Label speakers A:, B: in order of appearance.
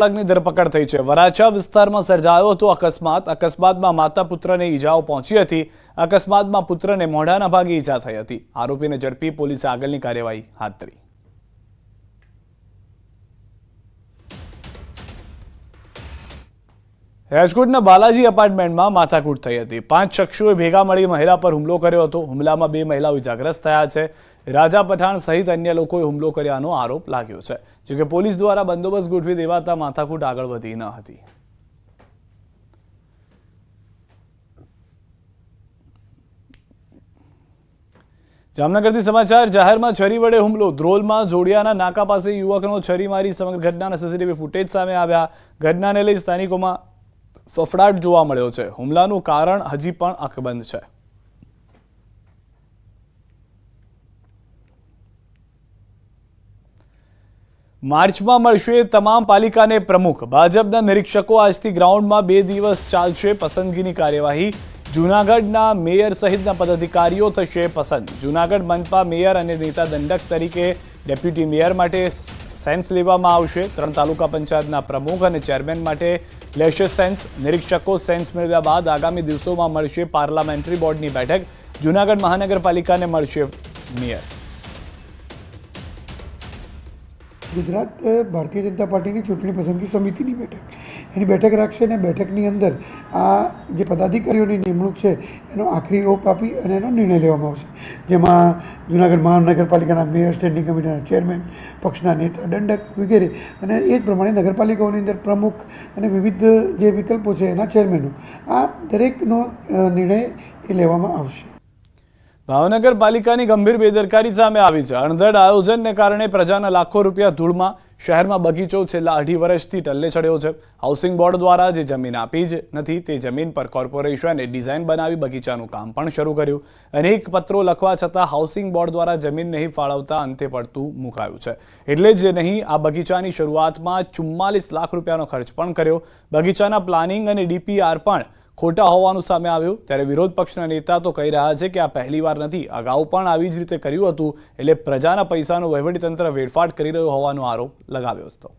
A: ચાલકની ધરપકડ થઈ છે. વરાછા વિસ્તારમાં સર્જાયો હતો અકસ્માત. અકસ્માતમાં માતા પુત્રને ઈજાઓ પહોંચી હતી. અકસ્માતમાં પુત્રને મોઢાના ભાગે ઈજા થઈ હતી. આરોપીને ઝડપી પોલીસે આગળની કાર્યવાહી હાથ ધરી. રાજકોટના બાલાજી એપાર્ટમેન્ટમાં માથાકૂટ થઈ હતી. પાંચ શખ્સોએ ભેગા મળી મહિલા પર હુમલો કર્યો હતો. હુમલામાં બે મહિલાઓ ઇજાગ્રસ્ત થયા છે. રાજા પઠાણ સહિત અન્ય લોકોએ હુમલો કર્યાનો આરોપ લાગ્યો છે. જોકે પોલીસ દ્વારા બંદોબસ્ત ગોઠવી દેવાતા માથાકૂટ આગળ વધી ન હતી. જામનગરથી સમાચાર, જાહેરમાં છરી વડે હુમલો. ધ્રોલમાં જોડિયાના નાકા પાસે યુવકનો છરી મારી સમગ્ર ઘટનાના સીસીટીવી ફૂટેજ સામે આવ્યા. ઘટનાને લઈ સ્થાનિકોમાં ફફડાટ જોવા મળ્યો છે. હુમલાનું કારણ હજી પણ અકબંધ છે. માર્ચમાં મળશે તમામ પાલિકાને પ્રમુખ. ભાજપના નિરીક્ષકો આજથી ગ્રાઉન્ડમાં બે દિવસ ચાલશે પસંદગીની કાર્યવાહી. જૂનાગઢના મેયર સહિતના પદાધિકારીઓ થશે પસંદ. જૂનાગઢ મનપા મેયર અને નેતા દંડક તરીકે ડેપ્યુટી મેયર માટે સેન્સ લેવામાં આવશે. ત્રણ તાલુકા પંચાયતના પ્રમુખ અને ચેરમેન માટે લેશે સેન્સ, નિરીક્ષકો સેન્સ મેળવ્યા બાદ આગામી દિવસોમાં મળશે પાર્લામેન્ટરી બોર્ડની બેઠક. જૂનાગઢ મહાનગરપાલિકાને મળશે મેયર.
B: ગુજરાત ભારતીય જનતા પાર્ટીની ચૂંટણી પસંદગી સમિતિની બેઠક. એની બેઠક રાખશે અને બેઠકની અંદર આ જે પદાધિકારીઓની નિમણૂક છે, એનો આખરી ઓપ આપી અને એનો નિર્ણય લેવામાં આવશે. જેમાં જૂનાગઢ મહાનગરપાલિકાના મેયર, સ્ટેન્ડિંગ કમિટીના ચેરમેન, પક્ષના નેતા, દંડક વગેરે અને એ જ પ્રમાણે નગરપાલિકાઓની અંદર પ્રમુખ અને વિવિધ જે વિકલ્પો છે એના ચેરમેનો, આ દરેકનો નિર્ણય એ લેવામાં આવશે.
A: ભાવનગર પાલિકાની ગંભીર બેદરકારી સામે આવી છે. અણધડ આયોજનને કારણે પ્રજાના લાખો રૂપિયા ધૂળમાં શહેરમાં બગીચો છેલ્લા અઢી વર્ષથી ટલ્લે ચડ્યો છે. હાઉસિંગ બોર્ડ દ્વારા જે જમીન આપી જ નથી, તે જમીન પર કોર્પોરેશને ડિઝાઇન બનાવી બગીચાનું કામ પણ શરૂ કર્યું. અનેક પત્રો લખવા છતાં હાઉસિંગ બોર્ડ દ્વારા જમીન નહીં ફાળવતા અંતે પડતું મુકાયું છે. એટલે જ નહીં, આ બગીચાની શરૂઆતમાં ચુમ્માલીસ લાખ રૂપિયાનો ખર્ચ પણ કર્યો. બગીચાના પ્લાનિંગ અને ડીપીઆર પણ ખોટા હોવાનું સામે આવ્યું. ત્યારે વિરોધ પક્ષના નેતા તો કહી રહ્યા છે કે આ પહેલીવાર નથી. અગાઉ પણ આવી જ રીતે કર્યું હતું. એટલે પ્રજાના પૈસાનો વહીવટીતંત્ર વેડફાટ કરી રહ્યું હોવાનો આરોપ લગાવ્યો હતો.